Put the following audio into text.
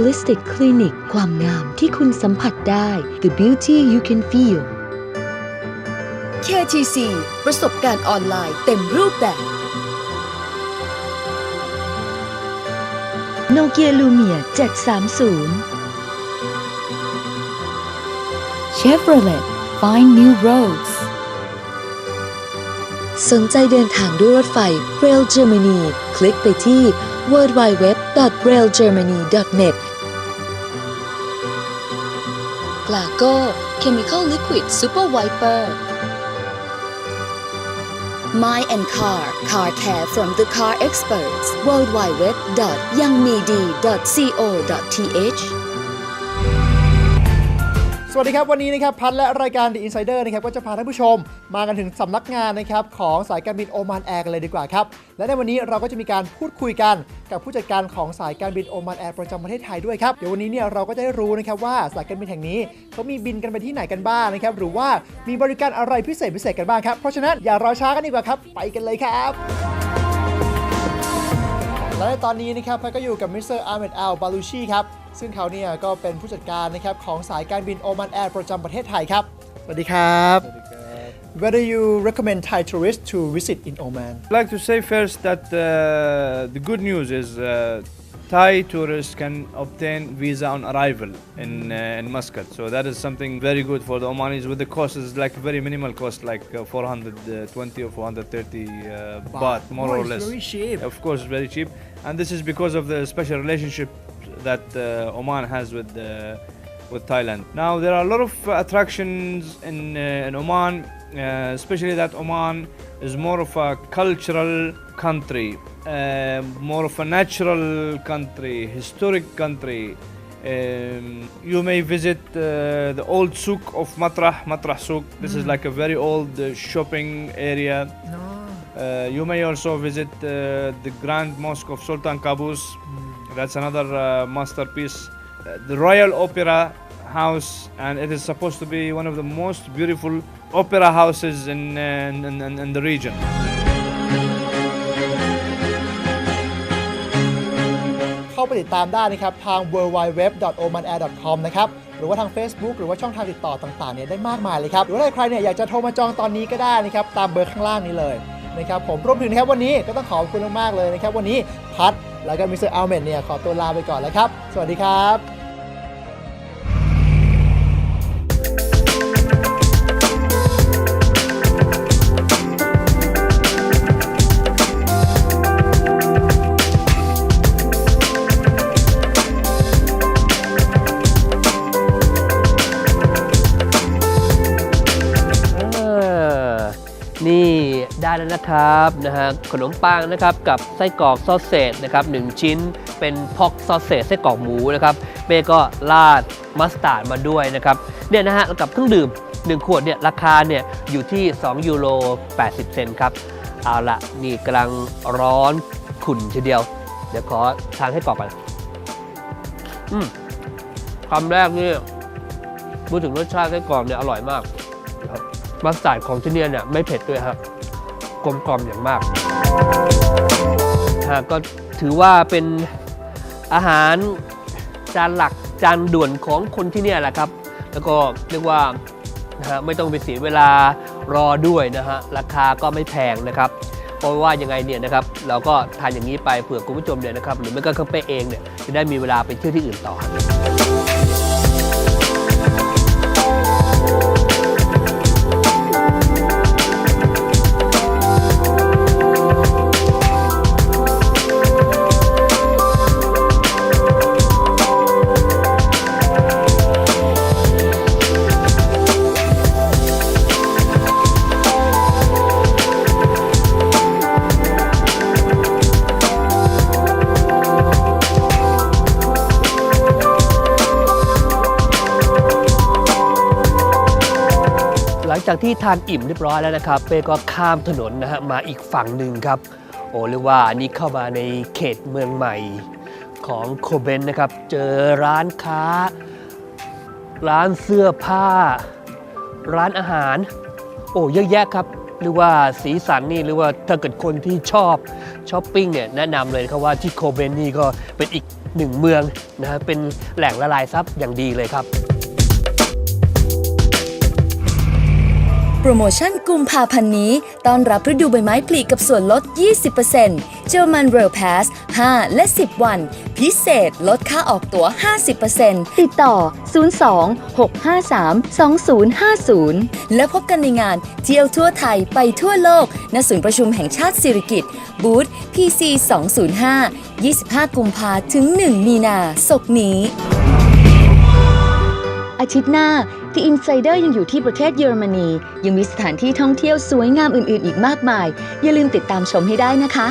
Holistic Clinic ความงามที่คุณสัมผัสได้ The beauty you can feel KTC ประสบการณ์ออนไลน์เต็มรูปแบบโนเกียลูเมีย730 Chevrolet Find New Roads สนใจเดินทางด้วยรถไฟ Rail Germany คลิกไปที่ www.railgermany.net กลาโก้ Chemical Liquid Super Wiper My and Car Car Care from the Car Experts worldwideweb.yangmidi.co.th ส วัสดีครับ วันนี้นะครับพัดและรายการ The Insider นะครับก็จะพาท่านผู้ชม มากันถึงสำนักงานนะครับของสายการบินโอมานแอร์กันเลยดีกว่าครับ และในวันนี้เราก็จะมีการพูดคุยกันกับผู้จัดการของสายการบินโอมานแอร์ประจำประเทศไทยด้วยครับ เดี๋ยววันนี้เนี่ยเราก็จะได้รู้นะครับว่าสายการบินแห่งนี้เขามีบินกันไปที่ไหนกันบ้างนะครับหรือว่ามีบริการอะไรพิเศษพิเศษกันบ้างครับเพราะฉะนั้นอย่ารอช้ากันดีกว่าครับไปกันเลยครับและในตอนนี้นะครับพัดก็อยู่กับมิสเตอร์อาร์เมดอัลบาลูชีครับ ซึ่งเขาเนี่ยก็เป็นผู้จัดการนะครับของสายการบินโอมันแอร์ประจำประเทศไทยครับ สวัสดีครับ Whether you recommend Thai tourists to visit in Oman? I'd like to say first that uh, the good news is uh, Thai tourists can obtain visa on arrival in, uh, in Muscat. So that is something very good for the Omanis with the cost is like very minimal cost, like uh, 420 or 430 uh, baht, more oh, or less. Very cheap. Of course, very cheap. And this is because of the special relationship that uh, Oman has with uh, with Thailand. Now there are a lot of attractions in uh, in Oman, uh, especially that Oman is more of a cultural country, uh, more of a natural country, historic country. Um, you may visit uh, the old souk of Matrah, Matrah Souk. This is like a very old uh, shopping area. Uh, you may also visit uh, the Grand Mosque of Sultan Qaboos. That's another uh, masterpiece. Uh, the Royal Opera House, and it is supposed to be one of the most beautiful opera houses in, uh, in, in, in the region. เข้าไปติดตามได้นะครับทาง www.omanair.com นะครับหรือว่าทาง Facebook หรือว่าช่องทางติดต่อต่างๆเนี่ยได้มากมายเลยครับหรือว่าถ้าใครเนี่ยอยากจะโทรมาจองตอนนี้ก็ได้นะครับตามเบอร์ข้างล่างนี้เลย นะครับผมรวมถึงนะครับวันนี้ก็ต้องขอบคุณมากๆเลยนะครับวันนี้พัดแล้วก็มิสเตอร์อัลเมนเนี่ยขอตัวลาไปก่อนแล้วครับ สวัสดีครับ ได้แล้วนะครับนะฮะขนมปังนะครับกับไส้กรอกซอสเศษนะครับหนึ่งชิ้นเป็นพอกซอสเศษไส้กรอกหมูนะครับเป้ก็ราดมัสตาร์ดมาด้วยนะครับเนี่ยนะฮะแล้วกับเครื่องดื่ม 1 ขวดเนี่ยราคาเนี่ยอยู่ที่ 2 ยูโร 80 เซนครับ เอาละนี่กำลังร้อนขุ่นทีเดียว เดี๋ยวขอทานให้กรอบก่อนอืมคำแรกนี่พูดถึงรสชาติไส้กรอกเนี่ยอร่อยมากมัสตาร์ดของที่เนี่ยเนี่ยไม่เผ็ดด้วยครับ กลมกล่อมอย่างมากฮะก็ถือว่าเป็นอาหารจานหลักจานด่วนของคนที่นี่แหละครับ แล้วก็เรียกว่านะฮะไม่ต้องไปเสียเวลารอด้วยนะฮะราคาก็ไม่แพงนะครับเพราะว่ายังไงเนี่ยนะครับเราก็ทานอย่างนี้ไปเผื่อคุณผู้ชมเนี่ยนะครับหรือไม่ก็เครื่องเปเองเนี่ยจะได้มีเวลาไปเที่ยวที่อื่นต่อ จากที่ทานอิ่มเรียบร้อยแล้วนะครับเป้ก็ข้ามถนนนะฮะมาอีกฝั่งหนึ่งครับโอ้เรียกว่านนี้เข้ามาในเขตเมืองใหม่ของโคเบนนะครับ เจอร้านค้า ร้านเสื้อผ้า ร้านอาหาร โอ้เยอะแยะครับหรือว่าสีสันนี่หรือว่าถ้าเกิดคนที่ชอบช้อปปิ้งเนี่ยแนะนำเลยครับว่าที่โคเบนนี่ก็เป็นอีกหนึ่งเมืองนะฮะเป็นแหล่งละลายทรัพย์อย่างดีเลยครับ รโมชั่นกุมภาพันธ์นี้ ต้อนรับฤดูใบไม้ผลิกับส่วนลด 20%เจอมันเรลพาส 5 และ 10 วัน พิเศษลดค่าออกตั๋ว 50%ติดต่อ 02-653-2050 และพบกันในงานเที่ยวทั่วไทยไปทั่วโลก ณ ศูนย์ประชุมแห่งชาติสิริกิติ์บูธ PC 205 25 กุมภาถึง 1 มีนาศกนี้ อาทิตย์หน้า The Insider ยังอยู่ที่ประเทศเยอรมนี ยังมีสถานที่ท่องเที่ยวสวยงามอื่นๆ อีกมากมาย อย่าลืมติดตามชมให้ได้นะคะ